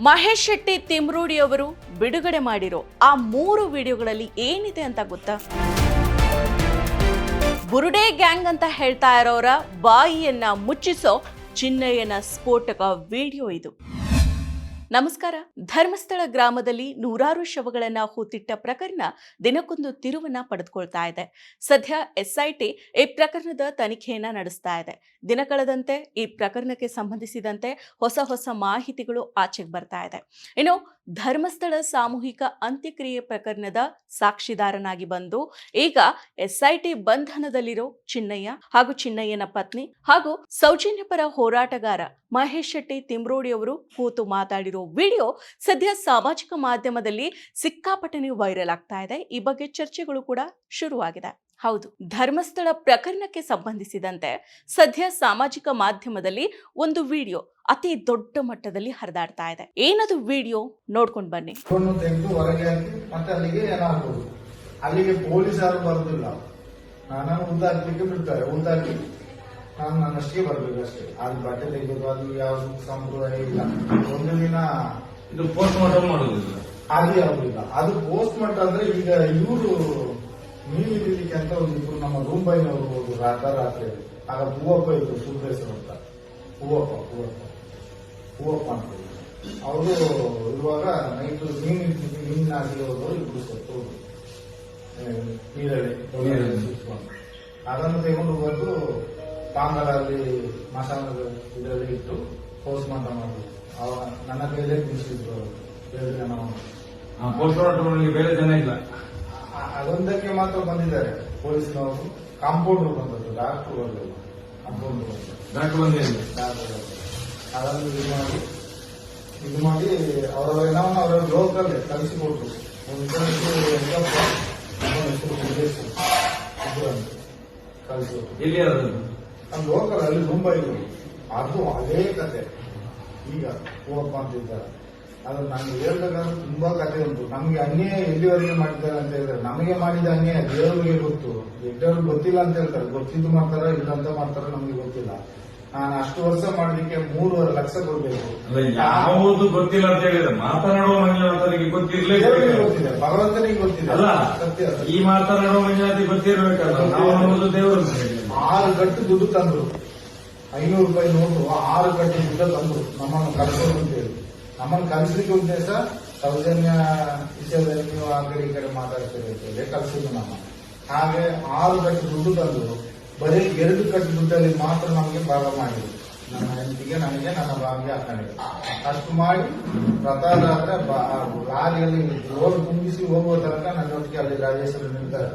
ಮಹೇಶ್ ಶೆಟ್ಟಿ ತಿಮ್ರೂಡಿ ಅವರು ಬಿಡುಗಡೆ ಮಾಡಿರೋ ಆ ಮೂರು ವಿಡಿಯೋಗಳಲ್ಲಿ ಏನಿದೆ ಅಂತ ಗೊತ್ತಾ? ಬುರುಡೆ ಗ್ಯಾಂಗ್ ಅಂತ ಹೇಳ್ತಾ ಇರೋರ ಬಾಯಿಯನ್ನ ಮುಚ್ಚಿಸೋ ಚಿನ್ನಯ್ಯನ ಸ್ಫೋಟಕ ವಿಡಿಯೋ ಇದು. ನಮಸ್ಕಾರ. ಧರ್ಮಸ್ಥಳ ಗ್ರಾಮದಲ್ಲಿ ನೂರಾರು ಶವಗಳನ್ನ ಹೂತಿಟ್ಟ ಪ್ರಕರಣ ದಿನಕ್ಕೊಂದು ತಿರುವನ್ನ ಪಡೆದುಕೊಳ್ತಾ ಇದೆ. ಸದ್ಯ ಎಸ್ಐಟಿ ಈ ಪ್ರಕರಣದ ತನಿಖೆಯನ್ನ ನಡೆಸ್ತಾ ಇದೆ. ದಿನ ಕಳೆದಂತೆ ಈ ಪ್ರಕರಣಕ್ಕೆ ಸಂಬಂಧಿಸಿದಂತೆ ಹೊಸ ಹೊಸ ಮಾಹಿತಿಗಳು ಆಚೆಗೆ ಬರ್ತಾ ಇದೆ. ಇನ್ನು ಧರ್ಮಸ್ಥಳ ಸಾಮೂಹಿಕ ಅಂತ್ಯಕ್ರಿಯೆ ಪ್ರಕರಣದ ಸಾಕ್ಷಿದಾರನಾಗಿ ಬಂದು, ಈಗ ಎಸ್ಐಟಿ ಬಂಧನದಲ್ಲಿರೋ ಚಿನ್ನಯ್ಯ ಹಾಗೂ ಚಿನ್ನಯ್ಯನ ಪತ್ನಿ ಹಾಗೂ ಸೌಜನ್ಯಪರ ಹೋರಾಟಗಾರ ಮಹೇಶ್ ಶೆಟ್ಟಿ ತಿಮ್ರೋಡಿ ಅವರು ಕೂತು ಮಾತಾಡಿರೋ ವಿಡಿಯೋ ಸದ್ಯ ಸಾಮಾಜಿಕ ಮಾಧ್ಯಮದಲ್ಲಿ ಸಿಕ್ಕಾಪಟ್ಟನೆ ವೈರಲ್ ಆಗ್ತಾ ಇದೆ. ಈ ಬಗ್ಗೆ ಚರ್ಚೆಗಳು ಕೂಡ ಶುರುವಾಗಿದೆ. ಹೌದು. ಧರ್ಮಸ್ಥಳ ಪ್ರಕರಣಕ್ಕೆ ಸಂಬಂಧಿಸಿದಂತೆ ಸದ್ಯ ಸಾಮಾಜಿಕ ಮಾಧ್ಯಮದಲ್ಲಿ ಒಂದು ವಿಡಿಯೋ ಅತಿ ದೊಡ್ಡ ಮಟ್ಟದಲ್ಲಿ ಹರಿದಾಡ್ತಾ ಇದೆ. ಏನದು ವಿಡಿಯೋ? ನೋಡ್ಕೊಂಡು ಬನ್ನಿ. ತೆಗೆದು ಹೊರಗೆ ಹಾಕಿ ಮತ್ತೆ ಅಲ್ಲಿಗೆ ಏನಾಗ್ಬೋದು? ಅಲ್ಲಿಗೆ ಪೊಲೀಸರು ಬರುದಿಲ್ಲ. ನಾನು ಉದ್ದಾಕ್ಲಿಕ್ಕೆ ಬಿಡ್ತಾರೆ ಉದ್ದಾಕಿ ನಾನು ನನ್ನಷ್ಟೇ ಬರ್ಬೇಕು ಅಷ್ಟೇ. ಅದು ಬಟ್ಟೆ ತೆಗೆದು ಅದು ಯಾವ ಸಂಪ್ರದಾಯ ಇಲ್ಲ. ಒಂದು ದಿನ ಇದು ಪೋಸ್ಟ್ ಮಾರ್ಟಮ್ ಮಾಡೋದಿಲ್ಲ. ಅದು ಯಾವುದಿಲ್ಲ ಅದು ಪೋಸ್ಟ್ ಮಾರ್ಟಮ್ ಅಂದ್ರೆ ಈಗ ಇವರು ಮೀನು ಹಿಡಿಲಿಕ್ಕೆ ಅಂತ ಒಂದು ಇಬ್ರು ನಮ್ಮ ರೂಂಬೈನವರು ಹೋದ್ರು ರಾತ್ರಿ ಆಗ ಹೂವಪ್ಪ ಇದ್ರು ಹೆಸರು ಅಂತ. ಹೂವಪ್ಪ ಹೂವಪ್ಪ ಹೂವಪ್ಪ ಅಂತ. ಅವರು ಇರುವಾಗ ನೈಟ್ ಮೀನು ಮೀನು ಆಗಿರೋದು ಇಬ್ರು ಸತ್ತು ನೀರಲ್ಲಿ. ಅದನ್ನು ತಗೊಂಡು ಬಂದು ಪಾಂಗಲಲ್ಲಿ ಮಸಾಲ ಇದರಲ್ಲಿ ಇಟ್ಟು ಪೋಸ್ಟ್ ಮಾರ್ಟಮ್ ಮಾಡಿದ್ರು. ಅವ ನನ್ನ ಕೈಲೇ ತಿನ್ಸಿದ್ರು ಬೇರೆ ಜನ ಪೋಸ್ಟ್ ಮಾರ್ಟಮ್ ಬೇರೆ ಜನ ಇಲ್ಲ. ಅದೊಂದಕ್ಕೆ ಮಾತ್ರ ಬಂದಿದ್ದಾರೆ. ಪೊಲೀಸ್ನವರು ಕಾಂಪೌಂಡರ್ ಬಂದದ್ದು ಡಾಕ್ಟರ್ ಬಂದದ್ದು. ಕಾಂಪೌಂಡರ್ ಬಂದರು ಡಾಕ್ಟರ್ ಬಂದಿಲ್ಲ. ಡಾಕ್ಟರ್ ಬಂದರು ಅದನ್ನು ಇದು ಮಾಡಿ ಇದು ಮಾಡಿ ಅವರ ನಾವು ಅವರ ಲೋಕಲ್ ಕಲಿಸಿಕೊಟ್ರು ಕಲಿಸಿಕೊಟ್ರು ಎಲ್ಲಿ ಅದು ನಮ್ಮ ಲೋಕಲ್ ಅಲ್ಲಿ ಮುಂಬೈ ಅದು ಅದೇ ಕತೆ. ಈಗ ಹೂವಪ್ಪ ಅಂತ ಅದು ನಾನು ಹೇಳ್ಬೇಕಾದ್ರೆ ತುಂಬಾ ಕತೆ ಉಂಟು. ನಮ್ಗೆ ಅನ್ಯಾಯ ಎಲ್ಲಿವರೆಗೆ ಮಾಡಿದ್ದಾರೆ ಅಂತ ಹೇಳಿದ್ರೆ ನಮಗೆ ಮಾಡಿದ ಅನ್ಯಾಯ ದೇವರಿಗೆ ಗೊತ್ತು. ಎಡ್ಡವ್ರಿಗೆ ಗೊತ್ತಿಲ್ಲ ಅಂತ ಹೇಳ್ತಾರೆ. ಗೊತ್ತಿದ್ದು ಮಾಡ್ತಾರ ಇಲ್ಲ ಅಂತ ಮಾಡ್ತಾರ ನಮಗೆ ಗೊತ್ತಿಲ್ಲ. ನಾನು ಅಷ್ಟು ವರ್ಷ ಮಾಡಲಿಕ್ಕೆ ಮೂರುವರೆ ಲಕ್ಷ ಕೊಡ್ಬೇಕು. ಯಾವುದು ಗೊತ್ತಿಲ್ಲ ಅಂತ ಹೇಳಿದ್ರೆ ಮಾತನಾಡುವ ಮಂಜುನಾಥರಿಗೆ ಗೊತ್ತಿರ್ಲೇಬೇಕು ಗೊತ್ತಿದೆ. ಭಗವಂತನಿಗೆ ಗೊತ್ತಿದೆ. ಅಲ್ಲ ಸತ್ಯ. ಈ ಮಾತನಾಡುವ ಮಂಜುನಾಥಿಗೆ ಗೊತ್ತಿರ್ಬೇಕಲ್ಲ. ನಾವು ಅನ್ನೋದು ದೇವರು. ಆರು ಗಟ್ಟು ದುಡ್ಡು ತಂದ್ರು. ಐನೂರು ರೂಪಾಯಿ ನೋಟು ಆರು ಗಟ್ಟು ದುಡ್ಡು ತಂದ್ರು. ನಮ್ಮನ್ನು ಕರ್ಕೊಂಡು ಅಂತ ಹೇಳಿ. ನಮ್ಮನ್ನು ಕಲಿಸ್ಲಿಕ್ಕೆ ಉದ್ದೇಶ ಸೌಜನ್ಯ ವಿಷಯದಲ್ಲಿ ನೀವು ಆ ಕಡೆ ಈ ಕಡೆ ಮಾತಾಡ್ತೀರಿ ಕಲಿಸಿದ್ದು ನಮ್ಮ. ಹಾಗೆ ಆರು ಕಟ್ಟು ದುಡ್ಡು ತಂದು ಬರೀ ಎರಡು ಕಟ್ಟು ದುಡ್ಡಲ್ಲಿ ಮಾತ್ರ ನಮಗೆ ಭಾಗ ಮಾಡಿದ್ರು ನನ್ನ ಹೆಂಡತಿಗೆ ನನಗೆ ನನ್ನ ಬಾವಿಗೆ ಹಾಕೊಂಡಿದೆ ಅಷ್ಟು ಮಾಡಿ ರಥಯಾತ್ರೆ ಆದ್ರೆ ಲಾರಿಯಲ್ಲಿ ರೋಡ್ ತುಂಬಿಸಿ ಹೋಗುವ ತನಕ ನನ್ನೊಟ್ಟಿಗೆ ಅಲ್ಲಿ ರಾಜೇಶ್ವರ ನಿಲ್ತಾರೆ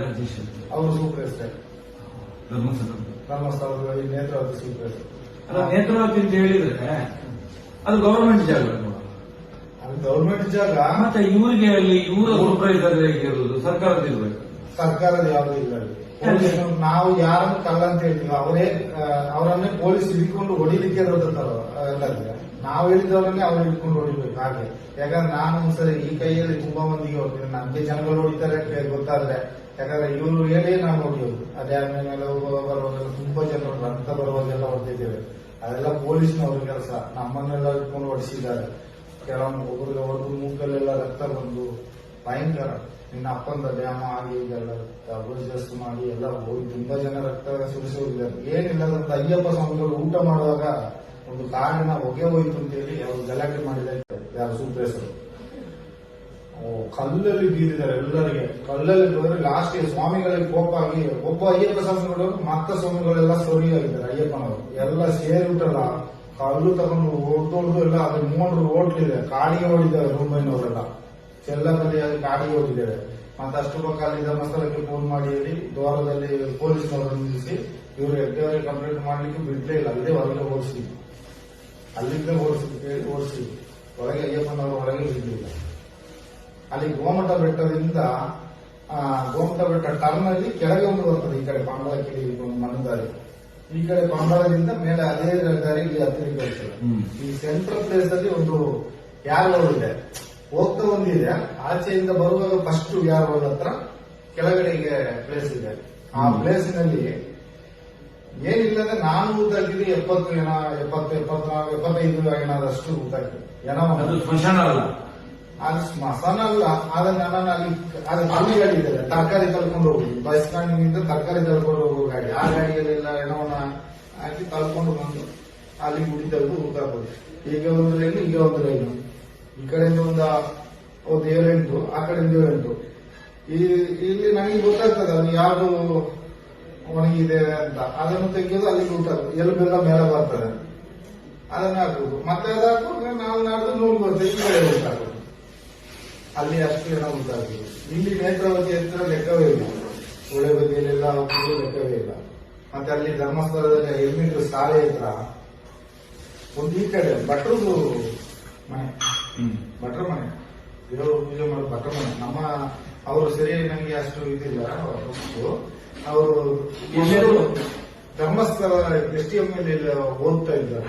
ರಾಜೇಶ್ ಅವರು ಸೂಪರ್ ಧರ್ಮಸ್ಥಳ. ನೇತ್ರಾವತಿ ಸೂಪರ್ ಅಲ್ಲ ನೇತ್ರಾವತಿ ಅಂತ ಹೇಳಿದ್ರೆ ಅದು ಗವರ್ಮೆಂಟ್ ಜಾಗ ಗವರ್ಮೆಂಟ್ ಜಾಗ? ಮತ್ತೆ ಇವರಿಗೆ ಅಲ್ಲಿ ಇವರ ಸೂಪರ್ವೈಸರ್ ಇರೋದು ಸರ್ಕಾರದ ಇರಬೇಕು ಸರ್ಕಾರದ ಯಾವುದು ಇಲ್ಲ ನಾವು ಯಾರನ್ನು ಕಲ್ಲ ಅಂತ ಹೇಳ್ತೀವಿ ಅವರೇ ಅವರನ್ನೇ ಪೊಲೀಸ್ ಹಿಡ್ಕೊಂಡು ಹೊಡಿಲಿಕ್ಕೆ ಇರೋದಂತಾರ ನಾವು ಹೇಳಿದವರನ್ನೇ ಅವ್ರು ಹಿಡ್ಕೊಂಡು ಹೊಡಿಬೇಕು ಹಾಗೆ. ಯಾಕಂದ್ರೆ ನಾನು ಒಂದ್ಸರಿ ಈ ಕೈಯಲ್ಲಿ ತುಂಬಾ ಮಂದಿಗೆ ಹೋಗ್ತೀನಿ ನಮ್ಗೆ ಜನಗಳು ಹೊಡಿತಾರೆ ಗೊತ್ತಾದ್ರೆ ಯಾಕಂದ್ರೆ ಇವರು ಹೇಳಿ ನಾವು ಹೊಡಿಯೋದು. ಅದೇ ಮೇಲೆ ಹೋಗುವಾಗ ಬರುವಾಗೆಲ್ಲ ತುಂಬಾ ಜನರು ರಕ್ತ ಬರುವಾಗೆಲ್ಲ ಹೊಡೆದಿದ್ದೇವೆ. ಅದೆಲ್ಲ ಪೊಲೀಸ್ನವ್ರ ಕೆಲಸ. ನಮ್ಮನ್ನೆಲ್ಲ ಇಟ್ಕೊಂಡು ಹೊಡಿಸಿದ್ದಾರೆ. ಕೆಲವೊಂದು ಒಬ್ಬರಿಗೆ ಒಬ್ಬರು ಮೂಕಲ್ಲೆಲ್ಲ ರಕ್ತ ಬಂದು ಭಯಂಕರ. ನಿನ್ನ ಅಪ್ಪಂದ ಡ್ಯಾಮ ಆಗಿ ಇದೆಲ್ಲ ಅಬೋಜಸ್ ಮಾಡಿ ಎಲ್ಲ ಹೋಗಿ ತುಂಬಾ ಜನ ರಕ್ತ ಸುರಿಸಿ ಹೋಗಿದ್ದಾರೆ. ಏನಿಲ್ಲ ಅಂತ ಅಯ್ಯಪ್ಪ ಸ್ವಾಮಿಗಳು ಊಟ ಮಾಡುವಾಗ ಒಂದು ಕಾರಿನ ಹೊಗೆ ಹೋಯ್ತು ಅಂತ ಹೇಳಿ ಅವರು ಗಲಾಟೆ ಮಾಡಿದ್ದಾರೆ. ಯಾರು ಸೂಪ್ರೇಸರು ಕಲ್ಲಲ್ಲಿ ಬೀರಿದ್ದಾರೆ ಎಲ್ಲರಿಗೆ. ಕಲ್ಲಲ್ಲಿ ಬಂದ್ರೆ ಲಾಸ್ಟ್ ಸ್ವಾಮಿಗಳಿಗೆ ಕೋಪ ಆಗಿ ಒಬ್ಬ ಅಯ್ಯಪ್ಪ ಸ್ವಾಮಿಗಳು ಮತ್ತ ಸ್ವಾಮಿಗಳೆಲ್ಲ ಸೊರಿ ಆಗಿದ್ದಾರೆ ಅಯ್ಯಪ್ಪನವರು. ಎಲ್ಲ ಸೇರಿಬಿಟ್ಟಲ್ಲ ಕಲ್ಲು ತಗೊಂಡು ಹೊಡೆದೊಡ್ದು ಎಲ್ಲ ಅದ್ರ ಮೂರು ಓಟ್ಲಿದೆ ಕಾಡಿಗೆ ಓಡಿದ್ದಾರೆ ಮುಂಬೈನವರೆಲ್ಲ ಎಲ್ಲ ಚೆಲ್ಲಬಲ್ಲಿಯಾಗಿ ಕಾಡಿಗೆ ಓಡಿದ್ದಾರೆ. ಮತ್ತೆ ಅಷ್ಟು ಪಕ್ಕ ಅಲ್ಲಿ ಧರ್ಮಸ್ಥಳಕ್ಕೆ ಫೋನ್ ಮಾಡಿ ಹೇಳಿ, ದ್ವಾರದಲ್ಲಿ ಪೊಲೀಸ್ನವರನ್ನು ನಿಲ್ಲಿಸಿ, ಇವರು ಎಡ್ಡವರಿಗೆ ಕಂಪ್ಲೇಂಟ್ ಮಾಡ್ಲಿಕ್ಕೆ ಬಿಡ್ಲೇ ಇಲ್ಲ. ಅಲ್ಲೇ ಹೊರಗೆ ಓಡಿಸಿ. ಅಲ್ಲಿಂದ ಓಡಿಸಿ ಓಡಿಸಿ. ಒಳಗೆ ಅಯ್ಯಪ್ಪನವರು ಹೊರಗೆ ಬಿಡಲಿಲ್ಲ. ಅಲ್ಲಿ ಗೋಮಟ ಬೆಟ್ಟದಿಂದ ಗೋಮಟ ಬೆಟ್ಟ ಟರ್ನ್ ಅಲ್ಲಿ ಕೆಳಗೆ ಒಂದು ಬರ್ತದೆ ಈ ಕಡೆ ಪಂಬಳ ಕಿಡಿ ಒಂದು ಮಣ್ಣು ದಾರಿ ಈ ಕಡೆ ಪಂಬಳದಿಂದ ಮೇಲೆ ಅದೇ ದಾರಿ ಇಲ್ಲಿ ಕಳಿಸ್ತದೆ ಈ ಸೆಂಟ್ರಲ್ ಪ್ಲೇಸ್ ಅಲ್ಲಿ ಒಂದು ಯಾರ ಇದೆ. ಹೋಗ್ತಾ ಒಂದಿದೆ ಆಚೆಯಿಂದ ಬರುವಾಗ ಫಸ್ಟ್ ಯಾರು ಹತ್ರ ಕೆಳಗಡೆಗೆ ಪ್ಲೇಸ್ ಇದೆ. ಆ ಪ್ಲೇಸಿನಲ್ಲಿ ಏನಿಲ್ಲದೆ ನಾನು ಊದಾಕಿದ್ರೆ ಎಪ್ಪತ್ತು ಜನ ಎಪ್ಪತ್ತು ಎಪ್ಪತ್ನಾಲ್ಕು ಎಪ್ಪತ್ತೈದು ಏನಾದಷ್ಟು ಊತಾಕಿದೆ ಏನೋ ಅದು ಸ್ಮಶಾನ ಅಲ್ಲ. ಅದು ಸ್ಮಶಾನ ಅಲ್ಲ ನನ್ನನ್ನು ಅಲ್ಲಿ ಅದು ಅಲ್ಲಿ ಗಾಡಿ ಇದೆ ತರಕಾರಿ ತಳ್ಕೊಂಡು ಹೋಗುದು ಬಸ್ ಸ್ಟ್ಯಾಂಡಿನಿಂದ ತರಕಾರಿ ತಳ್ಕೊಂಡು ಹೋಗೋ ಗಾಡಿ. ಆ ಗಾಡಿಯಲ್ಲೆಲ್ಲ ಹೆಣವನ್ನ ಹಾಕಿ ತಳ್ಕೊಂಡು ಬಂದು ಅಲ್ಲಿ ಗುಡಿ ತೆಗೆದು ಈಗ ಒಂದು ರೈಲು, ಈಗ ಒಂದು ರೈಲು. ಈ ಕಡೆಯಿಂದ ಒಂದು ಒಂದು ಏಳೆಂಟು, ಆ ಕಡೆಯಿಂದ ಏಳೆಂಟು. ಈ, ಇಲ್ಲಿ ನನಗೆ ಗೊತ್ತಾಗ್ತದೆ, ಅದು ಯಾವುದು ಒಣಗಿದೆ ಅಂತ. ಅದನ್ನು ತೆಗೆಯೋದು ಅಲ್ಲಿಗೆ ಊಟ ಎಲುಬೆಲ್ಲ ಮೇಲೆ ಬರ್ತದೆ. ಅದನ್ನ ಹಾಕುದು. ಮತ್ತೆ ಅದು ಹಾಕುವಾಗ ನಾವು ನಾಡ್ದು ನೂರು ಬರ್ತದೆ ಈ ಕಡೆ ಅಲ್ಲಿ ಅಷ್ಟು ಜನ ಹಾಕುದು ಇಲ್ಲಿ ನೇತ್ರಾವತಿ ಹತ್ರ ಲೆಕ್ಕವೇ ಇಲ್ಲ. ಒಳ್ಳೆ ಬದಿಯಲ್ಲೆಲ್ಲ ಲೆಕ್ಕವೇ ಇಲ್ಲ. ಮತ್ತೆ ಅಲ್ಲಿ ಧರ್ಮಸ್ಥಳದಲ್ಲಿ ಮೀಟರ್ ಶಾಲೆ ಹತ್ರ ಒಂದು ಈ ಕಡೆ ಭಟ್ರದು ಮನೆ. ಭಟ್ರ ಮನೆ. ದೇವರು ಪೂಜೆ ಮಾಡೋ ಭಟ್ರ ಮನೆ. ನಮ್ಮ ಅವರು ಸರಿ ನನಗೆ ಅಷ್ಟು ಇದಿಲ್ಲ. ಅವರು? ಧರ್ಮಸ್ಥಳ ಎಸ್ ಟಿ ಎಂ ಅಲ್ಲಿ ಓದ್ತಾ ಇದ್ದಾರೆ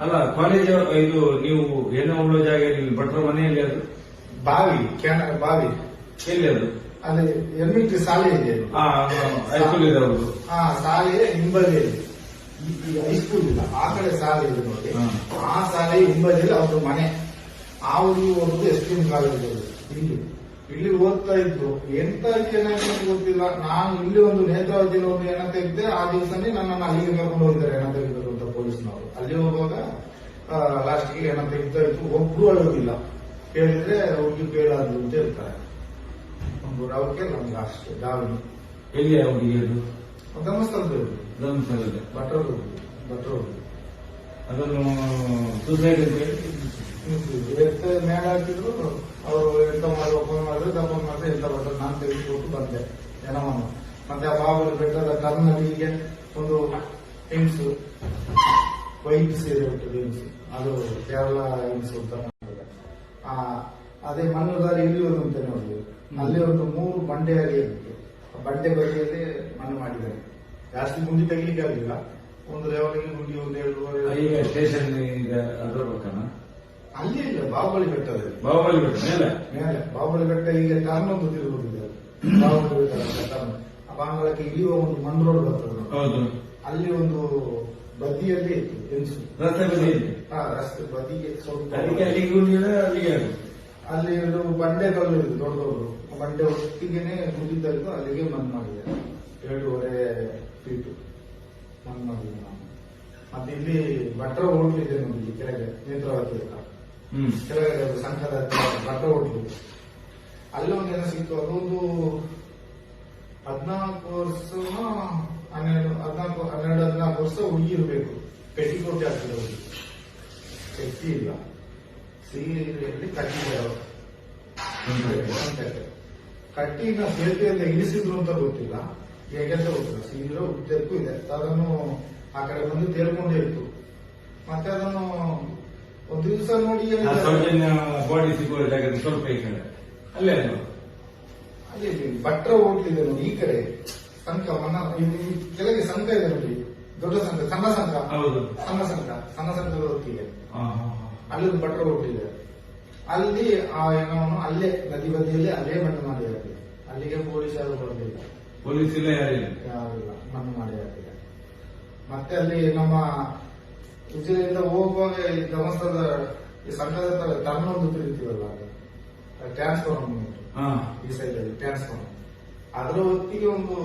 ಅಲ್ಲ ಕಾಲೇಜ್ ಇದು ನೀವು ಏನೋ ಉಳ್ಳೋ ಜಾಗ ಭಟ್ರ ಮನೆಯಲ್ಲಿ ಅದು? ಬಾವಿ ಕ್ಯಾನ ಬಾವಿ. ಎಲ್ಲಿ ಅದು ಅಲ್ಲಿ ಎಲ್ಮಿಟಿ ಶಾಲೆ ಇದೆ. ಆ ಹೈಸ್ಕೂಲ್ ಇದೆ ಅವರು ಆ ಶಾಲೆ ಹಿಂಬದಿಯಲ್ಲಿ. ಈ- ಈ ಹೈಸ್ಕೂಲ್ ಇಲ್ಲ. ಆ ಕಡೆ ಶಾಲೆ ಇದೆ ನೋಡಿ. ಹಾ. ಆ ಶಾಲೆ ಹಿಂಬದಿಯಲ್ಲಿ ಅವ್ರದ್ದು ಮನೆ. ಆ ಊರಿಗೆ ಹೋಗುದು ಎಸ್ ಟಿ ಎಂ ಕಾಲೇಜ್ ಇಲ್ಲಿ ಇಲ್ಲಿ ಓದ್ತಾ ಇದ್ರು. ಎಂತ ಚೆನ್ನಾಗಿ ಅಂತ ಗೊತ್ತಿಲ್ಲ. ನಾನು ಇಲ್ಲಿ ಒಂದು ನೇತ್ರಾವತಿ ಒಂದು ಏನ ತೆಗೆದೆ ಆ ದಿವಸನೇ ನನ್ನನ್ನು ಅಲ್ಲಿಗೆ ಕರ್ಕೊಂಡು ಹೋಗಿದ್ದಾರೆ ಏನ ತೆಗಿಬೇಕು ಅಂತ ಪೊಲೀಸ್ನವರು. ಅಲ್ಲಿ ಹೋಗುವಾಗ ಲಾಸ್ಟ್ಗೆ ಏನ ತೆಗಿತಾ ಇತ್ತು. ಒಬ್ರು ಅಳೋದಿಲ್ಲ. ಕೇಳಿದ್ರೆ ಅವ್ರಿಗೆ ಕೇಳಾದ್ರು ಅಂತ ಹೇಳ್ತಾರೆ. ಒಂದು ರವಕ್ಕೆ ನಮ್ಗೆ ಅಷ್ಟೇ ದಾವಣಿ ಎಲ್ಲಿ ಅವ್ರಿಗೆ ಅದು ಧರ್ಮಸ್ಥಳದಲ್ಲಿ. ಧರ್ಮಸ್ಥಳದಲ್ಲಿ. ಭಟ್ರು ಭಟ್ರು ಅದನ್ನು ಸೂಸೈಡ್ ಅಂತ ಹೇಳಿ? ಎತ್ತ ಮೇಲೆ ಹಾಕಿದ್ರು ಅವರು ಎಂತ ಮಾಡಿ ಓಪನ್ ಮಾಡಿದ್ರೆ ದಪ್ಪನ್ ಮಾಡಿದ್ರೆ ಎಂತ ಬರ್ತದೆ ನಾನು ತೆಗೆದುಕೊಟ್ಟು ಬಂದೆ ಜನವನ್ನು. ಮತ್ತೆ ಆ ಬಾಬು ಬೆಟ್ಟದ ಕರ್ನಲ್ಲಿಗೆ ಒಂದು ಹೆಂಗ್ಸು ವೈಟ್ ಸೀರೆ ಉಂಟು ಹೆಂಗ್ಸು ಅದು ಕೇರಳ ಹೆಂಗ್ಸು ಅಂತ. ಆ ಅದೇ ಮಣ್ಣುದಾರಿ ಇಲ್ಲಿ ಒಂದು ಅಂತ ನೋಡಿ. ಅಲ್ಲಿ ಒಂದು ಮೂರು ಬಂಡೆ ಅಲ್ಲಿ ಬಂಡೆ ಬದಿಯಲ್ಲಿ ಮಣ್ಣು ಮಾಡಿದ್ದಾರೆ. ಜಾಸ್ತಿ ಗುಂಡಿ ತೆಗಿಲಿಕ್ಕೆ ಆಗಲಿಲ್ಲ. ಒಂದು ಲೆವೆಲ್ಗೆ ಗುಂಡಿ ಒಂದು ಎರಡೂವರೆ ಈಗ ಸ್ಟೇಷನ್ ಈಗ ಅದರ ಪಕ್ಕನ ಅಲ್ಲಿ ಇಲ್ಲ ಬಾಹುಬಲಿ ಬೆಟ್ಟದಲ್ಲಿ ಬಾಹುಬಲಿ ಬೆಟ್ಟ ಮೇಲೆ? ಮೇಲೆ. ಬಾಹುಬಲಿ ಬೆಟ್ಟ ಈಗ ಟರ್ನ್ ಒಂದು ತಿರುಗುತ್ತಿದೆ ಬಾಹುಬಲಿ ಬೆಟ್ಟ ಟರ್ನ್ ಆ ಬಾಂಗ್ಲಕ್ಕೆ ಇಳಿಯುವ ಒಂದು ಮಣ್ಣು ರೋಡ್ ಬರ್ತದೆ ಹೌದು. ಅಲ್ಲಿ ಒಂದು ಬದಿಯಲ್ಲಿ ಇತ್ತು ರಸ್ತೆ ಬದಿಯಲ್ಲಿ. ರಸ್ತೆ ಬದಿಗೆ ಸ್ವಲ್ಪ ಅಲ್ಲಿಗೆ ಹೋಗಿದ್ರೆ ಅಲ್ಲಿಗೆ ಅದು. ಅಲ್ಲಿ ಒಂದು ಬಂಡೆ ಕಲ್ಲು ಇದೆ ದೊಡ್ಡ ಆ ಬಂಡೆ ಒಟ್ಟಿಗೆನೆ ಮುಗಿದದ್ದು ಅಲ್ಲಿಗೆ ಮನ್ ಮಾಡಿದೆ ಎರಡೂವರೆ ಫೀಟ್ ಮನ್ ಮಾಡಿದೆ ನಾನು ಮತ್ತೆ ಇಲ್ಲಿ ಭಟ್ರ ಹೋಟ್ಲಿದೆ ನಮಗೆ ಕೆಳಗೆ ನೇತ್ರಾವತಿ ಹತ್ರ. ಹ್ಮ್. ಕೆಳಗಡೆ ಒಂದು ಸಂಘದ ಹತ್ರ ಭಟ್ರ ಹೋಟ್ಲು ಅಲ್ಲಿ ಒಂದು ಏನೋ ಸಿಕ್ತು ಅದೊಂದು ಹದಿನಾಲ್ಕು ವರ್ಷ ಹನ್ನೆರಡು ಹದಿನಾಲ್ಕು ಹನ್ನೆರಡು ಹದಿನಾಲ್ಕು ವರ್ಷ ಹುಡುಗಿರ್ಬೇಕು. ಆಗ್ತದೆ ಹಾಕಿದ್ರು ಶಕ್ತಿ ಇಲ್ಲ ಸೀರೆಯಲ್ಲಿ ಕಟ್ಟಿಗೆ. ಕಟ್ಟಿನ ಸೇತುವೆಯಿಂದ ಇಳಿಸಿದ್ರು ಅಂತ ಗೊತ್ತಿಲ್ಲ. ಹೇಗಂತ ಗೊತ್ತಿಲ್ಲ. ಸೀರೆ ಉದ್ದಕ್ಕೂ ಇದೆ. ಅದನ್ನು ಆ ಕಡೆ ಬಂದು ತೇಲ್ಕೊಂಡೇ ಇತ್ತು ಮತ್ತೆ ಅದನ್ನು ಒಂದು ದಿವಸ ನೋಡಿ ಸೌಜನ್ಯ ಬಾಡಿ ಸಿಗುವ ಜಾಗದ ಸ್ವಲ್ಪ ಈ ಕಡೆ. ಅಲ್ಲೇ ಅದು ಅಲ್ಲಿ ಭಟ್ರ ಹೋಗ್ತಿದೆ ನೋಡಿ ಈ ಕಡೆ. ಸಂಘ ಮನ ಇಲ್ಲಿ ಕೆಳಗೆ ಸಂಘ ಇದೆ ನೋಡಿ. ದೊಡ್ಡ ಸಂಘ ಸಣ್ಣ ಸಂಘ ಹೌದು. ಸಣ್ಣ ಸಂಘ ಸಣ್ಣ ಸಂಘದ ಹೊತ್ತಿಗೆ ಹಾ, ಭಟ್ರು ಹೋಗಿದೆ ಅಲ್ಲಿ ಆ ಏನೋ ಅಲ್ಲೇ ನದಿ ಬದಿಯಲ್ಲಿ ಅಲ್ಲೇ ಮಣ್ಣು ಮಾಡಿ ಅಲ್ಲಿಗೆ ಅಲ್ಲಿಗೆ ಯಾರು ಬರಲಿಲ್ಲ ಪೊಲೀಸ್ ಇಲ್ಲ ಯಾರಿಲ್ಲ. ಯಾರಿಲ್ಲ. ಮಣ್ಣು ಮಾಡಿ ಮತ್ತೆ ಅಲ್ಲಿ ನಮ್ಮ ಉಜಿರೆಯಿಂದ ಹೋಗುವಾಗ ಈ ಧರ್ಮಸ್ಥಳದ ಈ ಸಂಘದ ಹತ್ರ ಟರ್ನ್ ಒಂದು ತಿರುಗ್ತೀವಲ್ಲ ಟ್ರಾನ್ಸ್ಫರ್ ಹಾ. ಈ ಸೈಡ್ ಅಲ್ಲಿ ಟ್ರಾನ್ಸ್ಫರ್ ಅದರ ಹೊತ್ತಿಗೆ ಒಂದು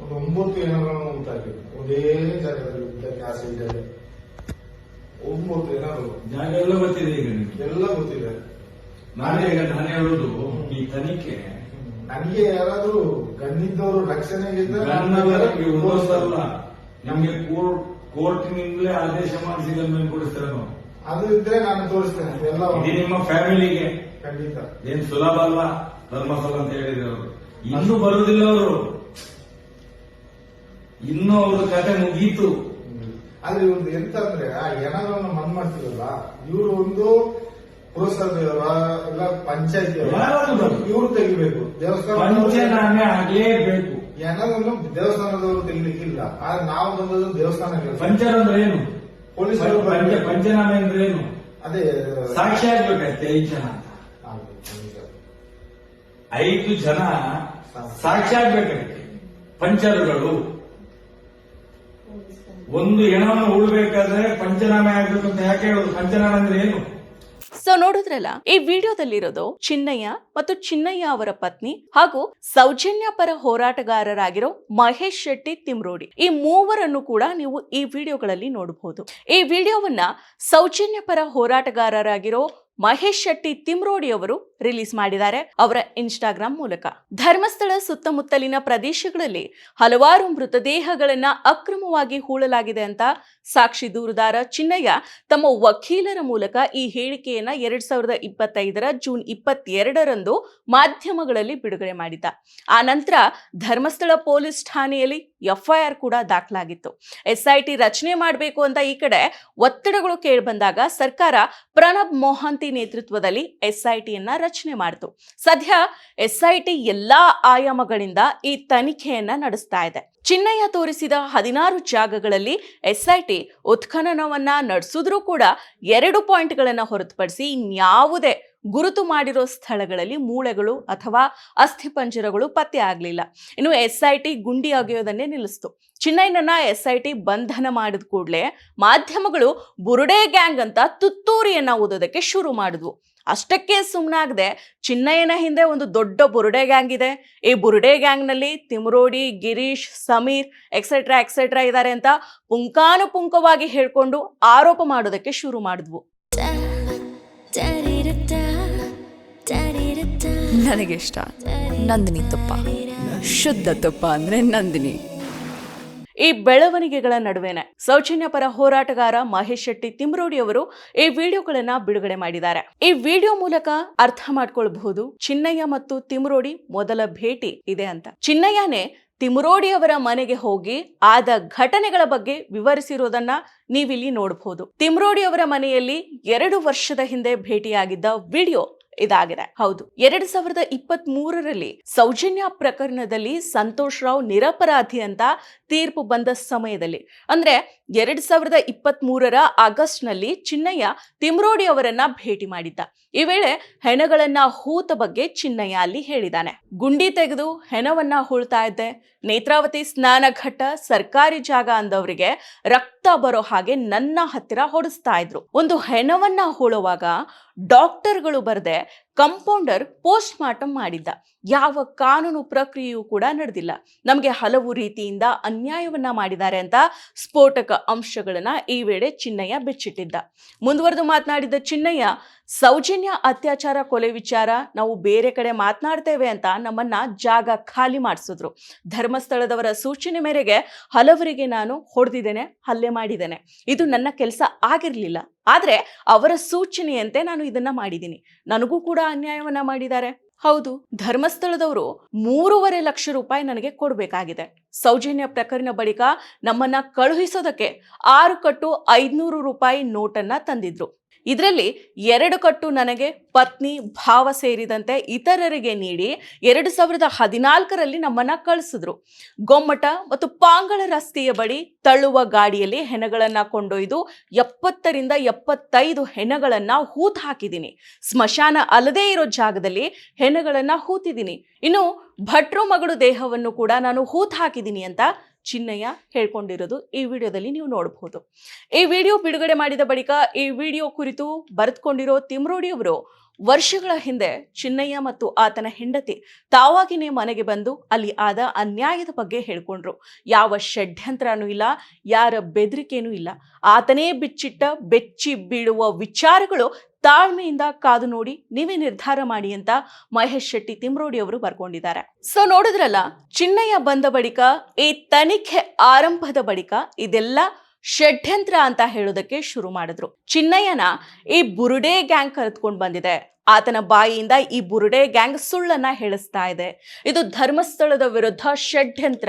ಒಂದು ಒಂಬತ್ತು ಏನಗಳನ್ನು ಊಟ ಹಾಕಿದ್ರು ಒಂದೇ ಜಾಗದಲ್ಲಿ ಊಟಕ್ಕೆ ಆ ಸೈಡ್ ಒಂಬತ್ತು ಏನಾದ್ರು? ಜಾಗ ಎಲ್ಲ ಗೊತ್ತಿದೆ ಈಗ ನಿಮ್ಗೆ. ಎಲ್ಲ ಗೊತ್ತಿದೆ. ನಾನೇ ಈಗ ನಾನೇ ಹೇಳೋದು ಈ ತನಿಖೆ. ನನಗೆ ಯಾರಾದ್ರೂ ಗಣ್ಣಿದ್ದವರು ರಕ್ಷಣೆ ಗಂಡವರಿಗೆ ಉಳಿಸಲ್ಲ ನಮ್ಗೆ ಕೋರ್ಟ್ ಕೋರ್ಟಿನಿಂದಲೇ ಆದೇಶ ಮಾಡಿಸಿ ಗಂಡನ್ನು ಕೊಡಿಸ್ತಾರೆ ನಾವು ಅದು ಇದ್ರೆ ನಾನು ತೋರಿಸ್ತೇನೆ ಎಲ್ಲ ನಿಮ್ಮ ಫ್ಯಾಮಿಲಿಗೆ. ಖಂಡಿತ. ಏನ್ ಸುಲಭ ಅಲ್ಲ ಧರ್ಮಸ್ಥಳ ಅಂತ ಹೇಳಿದ್ರು ಅವರು. ಇನ್ನೂ ಬರುವುದಿಲ್ಲ ಅವರು. ಇನ್ನೂ ಅವ್ರ ಕತೆ ಮುಗೀತು. ಆದ್ರೆ ಇವ್ರದ್ದು ಎಂತ ಅಂದ್ರೆ ಆ ಎಣಗಳನ್ನು ಮನ್ ಮಾಡ್ತಿರಲ್ಲ ಇವ್ರು ಒಂದು ಪುರಸಭೆಯವರ ಇಲ್ಲ ಪಂಚಾಯತಿ ಯಾರಾದ್ರೂ ಇವ್ರು ತೆಗಿಬೇಕು. ದೇವಸ್ಥಾನ ಪಂಚನಾಮೆ ಆಗ್ಲೇಬೇಕು. ಎಣವನ್ನು ದೇವಸ್ಥಾನದವರು ತೆಗಿಲಿಕ್ಕಿಲ್ಲ. ಆದ್ರೆ ನಾವು ಬಂದದ್ದು ದೇವಸ್ಥಾನ ಪಂಚರ್ ಅಂದ್ರೆ ಏನು? ಪೊಲೀಸರು ಪಂಚ ಪಂಚನಾಮೆ ಅಂದ್ರೆ ಏನು? ಅದೇ ಸಾಕ್ಷಿ ಆಗ್ಬೇಕಷ್ಟೇ ಐದು ಜನ ಅಂತ. ಐದು ಜನ ಸಾಕ್ಷಿ ಆಗ್ಬೇಕಷ್ಟೇ. ಪಂಚರುಗಳು ಒಂದು ಹೆಣವನ್ನು ಉಳ್ಬೇಕಾದ್ರೆ ಪಂಚನಾಮೆ ಆಗ್ಬೇಕು ಅಂತ ಯಾಕೆ ಹೇಳೋದು? ಪಂಚನಾಮ ಅಂದ್ರೆ ಏನು? ಸೊ ನೋಡಿದ್ರಲ್ಲ, ಈ ವಿಡಿಯೋದಲ್ಲಿರೋದು ಚಿನ್ನಯ್ಯ ಮತ್ತು ಚಿನ್ನಯ್ಯ ಅವರ ಪತ್ನಿ ಹಾಗೂ ಸೌಜನ್ಯ ಪರ ಹೋರಾಟಗಾರರಾಗಿರೋ ಮಹೇಶ್ ಶೆಟ್ಟಿ ತಿಮ್ರೋಡಿ. ಈ ಮೂವರನ್ನು ಕೂಡ ನೀವು ಈ ವಿಡಿಯೋಗಳಲ್ಲಿ ನೋಡಬಹುದು ಈ ವಿಡಿಯೋವನ್ನ ಸೌಜನ್ಯ ಪರ ಹೋರಾಟಗಾರರಾಗಿರೋ ಮಹೇಶ್ ಶೆಟ್ಟಿ ತಿಮ್ರೋಡಿ ಅವರು ರಿಲೀಸ್ ಮಾಡಿದ್ದಾರೆ ಅವರ ಇನ್ಸ್ಟಾಗ್ರಾಂ ಮೂಲಕ. ಧರ್ಮಸ್ಥಳ ಸುತ್ತಮುತ್ತಲಿನ ಪ್ರದೇಶಗಳಲ್ಲಿ ಹಲವಾರು ಮೃತದೇಹಗಳನ್ನ ಅಕ್ರಮವಾಗಿ ಹೂಳಲಾಗಿದೆ ಅಂತ ಸಾಕ್ಷಿ ದೂರುದಾರ ಚಿನ್ನಯ್ಯ ತಮ್ಮ ವಕೀಲರ ಮೂಲಕ ಈ ಹೇಳಿಕೆಯನ್ನ ಎರಡ್ ಸಾವಿರದ ಇಪ್ಪತ್ತೈದರ ಜೂನ್ ಇಪ್ಪತ್ತೆರಡರಂದು ಮಾಧ್ಯಮಗಳಲ್ಲಿ ಬಿಡುಗಡೆ ಮಾಡಿದ್ದ. ಆ ನಂತರ ಧರ್ಮಸ್ಥಳ ಪೊಲೀಸ್ ಠಾಣೆಯಲ್ಲಿ ಎಫ್ಐಆರ್ ಕೂಡ ದಾಖಲಾಗಿತ್ತು. ಎಸ್ಐಟಿ ರಚನೆ ಮಾಡಬೇಕು ಅಂತ ಈ ಕಡೆ ಒತ್ತಡಗಳು ಕೇಳಿ ಬಂದಾಗ ಸರ್ಕಾರ ಪ್ರಣಬ್ ಮೊಹಾಂತಿ ನೇತೃತ್ವದಲ್ಲಿ ಎಸ್ಐಟಿಯನ್ನ ರಚನೆ ಮಾಡಿತು. ಸದ್ಯ ಎಸ್ಐಟಿ ಎಲ್ಲಾ ಆಯಾಮಗಳಿಂದ ಈ ತನಿಖೆಯನ್ನ ನಡೆಸ್ತಾ ಇದೆ. ಚಿನ್ನಯ್ಯ ತೋರಿಸಿದ ಹದಿನಾರು ಜಾಗಗಳಲ್ಲಿ ಎಸ್ಐಟಿ ಉತ್ಖನನವನ್ನ ನಡೆಸಿದ್ರೂ ಕೂಡ ಎರಡು ಪಾಯಿಂಟ್ಗಳನ್ನು ಹೊರತುಪಡಿಸಿ ಇನ್ಯಾವುದೇ ಗುರುತು ಮಾಡಿರೋ ಸ್ಥಳಗಳಲ್ಲಿ ಮೂಳೆಗಳು ಅಥವಾ ಅಸ್ಥಿಪಂಜರಗಳು ಪತ್ತೆ ಆಗಲಿಲ್ಲ. ಇನ್ನು ಎಸ್ ಐ ಟಿ ಗುಂಡಿ ಅಗೆಯೋದನ್ನೇ ನಿಲ್ಲಿಸ್ತು. ಚಿನ್ನೈನನ್ನ ಎಸ್ ಐ ಟಿ ಬಂಧನ ಮಾಡಿದ ಕೂಡಲೇ ಮಾಧ್ಯಮಗಳು ಬುರುಡೆ ಗ್ಯಾಂಗ್ ಅಂತ ತುತ್ತೂರಿಯನ್ನ ಓದೋದಕ್ಕೆ ಶುರು ಮಾಡಿದ್ವು. ಅಷ್ಟಕ್ಕೆ ಸುಮ್ಮನಾಗದೆ ಚಿನ್ನಯ್ಯನ ಹಿಂದೆ ಒಂದು ದೊಡ್ಡ ಬುರುಡೆ ಗ್ಯಾಂಗ್ ಇದೆ. ಈ ಬುರುಡೆ ಗ್ಯಾಂಗ್ನಲ್ಲಿ Timarodi, Girish, Sameer et cetera et cetera ಇದ್ದಾರೆ ಅಂತ ಪುಂಕಾನುಪುಂಕವಾಗಿ ಹೇಳ್ಕೊಂಡು ಆರೋಪ ಮಾಡೋದಕ್ಕೆ ಶುರು ಮಾಡಿದ್ವು. ನನಗಿಷ್ಟ. ನಂದಿನಿ ತುಪ್ಪ. ಶುದ್ಧ ತುಪ್ಪ ಅಂದ್ರೆ ನಂದಿನಿ. ಈ ಬೆಳವಣಿಗೆಗಳ ನಡುವೆನೆ ಸೌಜನ್ಯ ಪರ ಹೋರಾಟಗಾರ ಮಹೇಶ್ ಶೆಟ್ಟಿ ತಿಮ್ರೋಡಿ ಅವರು ಈ ವಿಡಿಯೋಗಳನ್ನ ಬಿಡುಗಡೆ ಮಾಡಿದ್ದಾರೆ. ಈ ವಿಡಿಯೋ ಮೂಲಕ ಅರ್ಥ ಮಾಡ್ಕೊಳ್ಬಹುದು ಚಿನ್ನಯ್ಯ ಮತ್ತು ತಿಮ್ರೋಡಿ ಮೊದಲ ಭೇಟಿ ಇದೆ ಅಂತ. ಚಿನ್ನಯ್ಯನೇ ತಿಮ್ರೋಡಿ ಅವರ ಮನೆಗೆ ಹೋಗಿ ಆದ ಘಟನೆಗಳ ಬಗ್ಗೆ ವಿವರಿಸಿರೋದನ್ನ ನೀವಿಲ್ಲಿ ನೋಡಬಹುದು. ತಿಮ್ರೋಡಿ ಅವರ ಮನೆಯಲ್ಲಿ ಎರಡು ವರ್ಷದ ಹಿಂದೆ ಭೇಟಿಯಾಗಿದ್ದ ವಿಡಿಯೋ ಇದಾಗಿದೆ. ಹೌದು. ಎರಡ್ ಸಾವಿರದ ಇಪ್ಪತ್ತ್ ಮೂರರಲ್ಲಿ ಸೌಜನ್ಯ ಪ್ರಕರಣದಲ್ಲಿ ಸಂತೋಷ್ ರಾವ್ ನಿರಪರಾಧಿ ಅಂತ ತೀರ್ಪು ಬಂದ ಸಮಯದಲ್ಲಿ. ಅಂದ್ರೆ ಎರಡ್ ಸಾವಿರದ ಇಪ್ಪತ್ತ್ ಮೂರರ ಆಗಸ್ಟ್ನಲ್ಲಿ ಚಿನ್ನಯ್ಯ ತಿಮ್ರೋಡಿ ಅವರನ್ನ ಭೇಟಿ ಮಾಡಿದ್ದ. ಈ ವೇಳೆ ಹೆಣಗಳನ್ನ ಹೂತ ಬಗ್ಗೆ ಚಿನ್ನಯ್ಯ ಅಲ್ಲಿ ಹೇಳಿದಾನೆ ಗುಂಡಿ ತೆಗೆದು ಹೆಣವನ್ನ ಹೂಳ್ತಾ ಇದ್ದೆ. ನೇತ್ರಾವತಿ ಸ್ನಾನ ಘಟ್ಟ, ಸರ್ಕಾರಿ ಜಾಗ ಅಂದವರಿಗೆ ರಕ್ತ ಬರೋ ಹಾಗೆ ನನ್ನ ಹತ್ತಿರ ಹೊಡಿಸ್ತಾ ಇದ್ರು. ಒಂದು ಹೆಣವನ್ನ ಹೂಳುವಾಗ ಡಾಕ್ಟರ್ಗಳು ಬರದೆ ಕಂಪೌಂಡರ್ ಪೋಸ್ಟ್ ಮಾರ್ಟಮ್ ಮಾಡಿದ್ದ. ಯಾವ ಕಾನೂನು ಪ್ರಕ್ರಿಯೆಯೂ ಕೂಡ ನಡೆದಿಲ್ಲ. ನಮಗೆ ಹಲವು ರೀತಿಯಿಂದ ಅನ್ಯಾಯವನ್ನ ಮಾಡಿದ್ದಾರೆ ಅಂತ ಸ್ಫೋಟಕ ಅಂಶಗಳನ್ನ ಈ ವೇಳೆ ಚಿನ್ನಯ್ಯ ಬಿಚ್ಚಿಟ್ಟಿದ್ದ. ಮುಂದುವರೆದು ಮಾತನಾಡಿದ ಚಿನ್ನಯ್ಯ, ಸೌಜನ್ಯ ಅತ್ಯಾಚಾರ ಕೊಲೆ ವಿಚಾರ, ನಾವು ಬೇರೆ ಕಡೆ ಮಾತನಾಡ್ತೇವೆ ಅಂತ ನಮ್ಮನ್ನ ಜಾಗ ಖಾಲಿ ಮಾಡಿಸಿದ್ರು. ಧರ್ಮಸ್ಥಳದವರ ಸೂಚನೆ ಮೇರೆಗೆ ಹಲವರಿಗೆ ನಾನು ಹೊಡೆದಿದ್ದೇನೆ, ಹಲ್ಲೆ ಮಾಡಿದ್ದೇನೆ. ಇದು ನನ್ನ ಕೆಲಸ ಆಗಿರಲಿಲ್ಲ. ಆದ್ರೆ ಅವರ ಸೂಚನೆಯಂತೆ ನಾನು ಇದನ್ನ ಮಾಡಿದ್ದೀನಿ ನನಗೂ ಕೂಡ ಅನ್ಯಾಯವನ್ನ ಮಾಡಿದ್ದಾರೆ. ಹೌದು, ಧರ್ಮಸ್ಥಳದವರು ಮೂರುವರೆ ಲಕ್ಷ ರೂಪಾಯಿ ನನಗೆ ಕೊಡಬೇಕಾಗಿದೆ. ಸೌಜನ್ಯ ಪ್ರಕರಣ ಬಳಿಕ ನಮ್ಮನ್ನ ಕಳುಹಿಸೋದಕ್ಕೆ ಆರು ಕಟ್ಟು ಐದ್ನೂರು ರೂಪಾಯಿ ನೋಟನ್ನ ತಂದಿದ್ರು. ಇದರಲ್ಲಿ ಎರಡು ಕಟ್ಟು ನನಗೆ ಪತ್ನಿ, ಭಾವ ಸೇರಿದಂತೆ ಇತರರಿಗೆ ನೀಡಿ ಎರಡು ಸಾವಿರದ ಹದಿನಾಲ್ಕರಲ್ಲಿ ನಮ್ಮನ್ನ ಕಳಿಸಿದ್ರು. ಗೊಮ್ಮಟ ಮತ್ತು ಪಾಂಗಳ ರಸ್ತೆಯ ಬಳಿ ತಳ್ಳುವ ಗಾಡಿಯಲ್ಲಿ ಹೆಣಗಳನ್ನ ಕೊಂಡೊಯ್ದು ಎಪ್ಪತ್ತರಿಂದ ಎಪ್ಪತ್ತೈದು ಹೆಣಗಳನ್ನ ಹೂತ್ ಹಾಕಿದ್ದೀನಿ. ಸ್ಮಶಾನ ಅಲ್ಲದೇ ಇರೋ ಜಾಗದಲ್ಲಿ ಹೆಣಗಳನ್ನ ಹೂತಿದ್ದೀನಿ. ಇನ್ನು ಭಟ್ರು ಮಗಳು ದೇಹವನ್ನು ಕೂಡ ನಾನು ಹೂತ್ ಹಾಕಿದ್ದೀನಿ ಅಂತ ಚಿನ್ನಯ್ಯ ಹೇಳ್ಕೊಂಡಿರೋದು ಈ ವಿಡಿಯೋದಲ್ಲಿ ನೀವು ನೋಡಬಹುದು ಈ ವಿಡಿಯೋ ಬಿಡುಗಡೆ ಮಾಡಿದ ಬಳಿಕ ಈ ವಿಡಿಯೋ ಕುರಿತು ಬರೆದುಕೊಂಡಿರೋ ತಿಮ್ರೋಡಿ ಅವರು ವರ್ಷಗಳ ಹಿಂದೆ ಚಿನ್ನಯ್ಯ ಮತ್ತು ಆತನ ಹೆಂಡತಿ ತಾವಾಗಿನೇ ಮನೆಗೆ ಬಂದು ಅಲ್ಲಿ ಆದ ಅನ್ಯಾಯದ ಬಗ್ಗೆ ಹೇಳ್ಕೊಂಡ್ರು. ಯಾವ ಷಡ್ಯಂತ್ರನೂ ಇಲ್ಲ, ಯಾರ ಬೆದರಿಕೆನೂ ಇಲ್ಲ. ಆತನೇ ಬಿಚ್ಚಿಟ್ಟ, ಬೆಚ್ಚಿ ಬೀಳುವ ವಿಚಾರಗಳು ತಾಳ್ಮೆಯಿಂದ ಕಾದು ನೋಡಿ ನೀವೇ ನಿರ್ಧಾರ ಮಾಡಿ ಅಂತ ಮಹೇಶ್ ಶೆಟ್ಟಿ ತಿಮ್ರೋಡಿ ಅವರು ಬರ್ಕೊಂಡಿದ್ದಾರೆ. ಸೊ ನೋಡಿದ್ರಲ್ಲ, ಚಿನ್ನಯ್ಯ ಬಂದ ಬಳಿಕ, ಈ ತನಿಖೆ ಆರಂಭದ ಬಳಿಕ ಇದೆಲ್ಲ ಷಡ್ಯಂತ್ರ ಅಂತ ಹೇಳೋದಕ್ಕೆ ಶುರು ಮಾಡಿದ್ರು. ಚಿನ್ನಯ್ಯನ ಈ ಬುರುಡೆ ಗ್ಯಾಂಗ್ ಕರೆದುಕೊಂಡು ಬಂದಿದೆ. ಆತನ ಬಾಯಿಯಿಂದ ಈ ಬುರುಡೆ ಗ್ಯಾಂಗ್ ಸುಳ್ಳನ್ನ ಹೇಳಿಸ್ತಾ ಇದೆ. ಇದು ಧರ್ಮಸ್ಥಳದ ವಿರುದ್ಧ ಷಡ್ಯಂತ್ರ,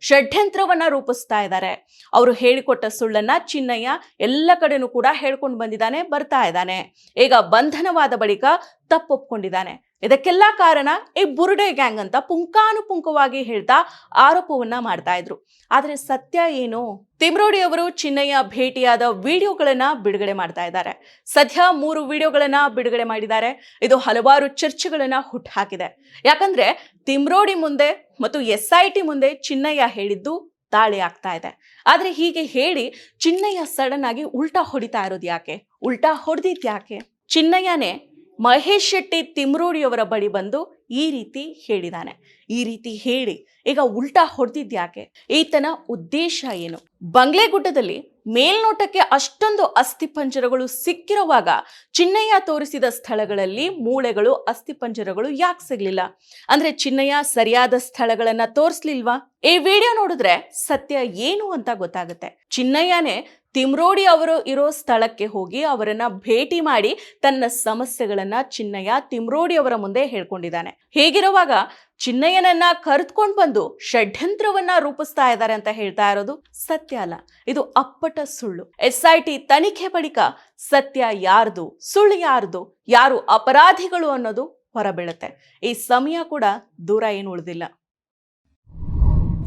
ಷಡ್ಯಂತ್ರವನ್ನ ರೂಪಿಸ್ತಾ ಇದ್ದಾರೆ. ಅವರು ಹೇಳಿಕೊಟ್ಟ ಸುಳ್ಳನ್ನ ಚಿನ್ನಯ್ಯ ಎಲ್ಲ ಕಡೆನೂ ಕೂಡ ಹೇಳ್ಕೊಂಡು ಬಂದಿದ್ದಾನೆ, ಬರ್ತಾ ಇದ್ದಾನೆ. ಈಗ ಬಂಧನವಾದ ಬಳಿಕ ತಪ್ಪೊಪ್ಕೊಂಡಿದ್ದಾನೆ. ಇದಕ್ಕೆಲ್ಲ ಕಾರಣ ಈ ಬುರುಡೆ ಗ್ಯಾಂಗ್ ಅಂತ ಪುಂಕಾನುಪುಂಕವಾಗಿ ಹೇಳ್ತಾ ಆರೋಪವನ್ನ ಮಾಡ್ತಾ ಇದ್ರು. ಆದ್ರೆ ಸತ್ಯ ಏನು? ತಿಮ್ರೋಡಿ ಅವರು ಚಿನ್ನಯ್ಯ ಭೇಟಿಯಾದ ವಿಡಿಯೋಗಳನ್ನ ಬಿಡುಗಡೆ ಮಾಡ್ತಾ ಇದ್ದಾರೆ. ಸದ್ಯ ಮೂರು ವಿಡಿಯೋಗಳನ್ನ ಬಿಡುಗಡೆ ಮಾಡಿದ್ದಾರೆ. ಇದು ಹಲವಾರು ಚರ್ಚೆಗಳನ್ನ ಹುಟ್ಟುಹಾಕಿದೆ ಯಾಕಂದ್ರೆ ತಿಮ್ರೋಡಿ ಮುಂದೆ ಮತ್ತು ಎಸ್ ಐ ಟಿ ಮುಂದೆ ಚಿನ್ನಯ್ಯ ಹೇಳಿದ್ದು ದಾಳಿ ಆಗ್ತಾ ಇದೆ. ಆದ್ರೆ ಹೀಗೆ ಹೇಳಿ ಚಿನ್ನಯ್ಯ ಸಡನ್ ಆಗಿ ಉಲ್ಟಾ ಹೊಡಿತಾ ಇರೋದು ಯಾಕೆ? ಉಲ್ಟಾ ಹೊಡೆದಿದ್ ಯಾಕೆ? ಚಿನ್ನಯ್ಯನೇ ಮಹೇಶ್ ಶೆಟ್ಟಿ ತಿಮ್ರೋಡಿಯವರ ಬಳಿ ಬಂದು ಈ ರೀತಿ ಹೇಳಿದಾನೆ. ಈ ರೀತಿ ಹೇಳಿ, ಈಗ ಉಲ್ಟಾ ಹೊಡೆದಿದ್ಯಾಕೆ ಈತನ ಉದ್ದೇಶ ಏನು? ಬಂಗ್ಲೆಗುಡ್ಡದಲ್ಲಿ ಮೇಲ್ನೋಟಕ್ಕೆ ಅಷ್ಟೊಂದು ಅಸ್ಥಿಪಂಜರಗಳು ಸಿಕ್ಕಿರುವಾಗ ಚಿನ್ನಯ್ಯ ತೋರಿಸಿದ ಸ್ಥಳಗಳಲ್ಲಿ ಮೂಳೆಗಳು, ಅಸ್ಥಿಪಂಜರಗಳು ಯಾಕೆ ಸಿಗ್ಲಿಲ್ಲ? ಅಂದ್ರೆ ಚಿನ್ನಯ್ಯ ಸರಿಯಾದ ಸ್ಥಳಗಳನ್ನ ತೋರಿಸ್ಲಿಲ್ವಾ? ಈ ವಿಡಿಯೋ ನೋಡಿದ್ರೆ ಸತ್ಯ ಏನು ಅಂತ ಗೊತ್ತಾಗುತ್ತೆ. ಚಿನ್ನಯ್ಯನೇ ತಿಮ್ರೋಡಿ ಅವರು ಇರೋ ಸ್ಥಳಕ್ಕೆ ಹೋಗಿ ಅವರನ್ನ ಭೇಟಿ ಮಾಡಿ ತನ್ನ ಸಮಸ್ಯೆಗಳನ್ನ ಚಿನ್ನಯ್ಯ ತಿಮ್ರೋಡಿ ಅವರ ಮುಂದೆ ಹೇಳ್ಕೊಂಡಿದ್ದಾನೆ. ಹೇಗಿರುವಾಗ ಚಿನ್ನಯ್ಯನನ್ನ ಕರೆದುಕೊಂಡು ಬಂದು ಷಡ್ಯಂತ್ರವನ್ನ ರೂಪಿಸ್ತಾ ಇದ್ದಾರೆ ಅಂತ ಹೇಳ್ತಾ ಇರೋದು ಸತ್ಯ ಅಲ್ಲ, ಇದು ಅಪ್ಪಟ ಸುಳ್ಳು. ಎಸ್ ಐ ಟಿ ತನಿಖೆ ಬಳಿಕ ಸತ್ಯ ಯಾರ್ದು, ಸುಳ್ಳು ಯಾರ್ದು, ಯಾರು ಅಪರಾಧಿಗಳು ಅನ್ನೋದು ಹೊರಬೀಳುತ್ತೆ. ಈ ಸಮಯ ಕೂಡ ದೂರ ಏನು ಉಳಿದಿಲ್ಲ.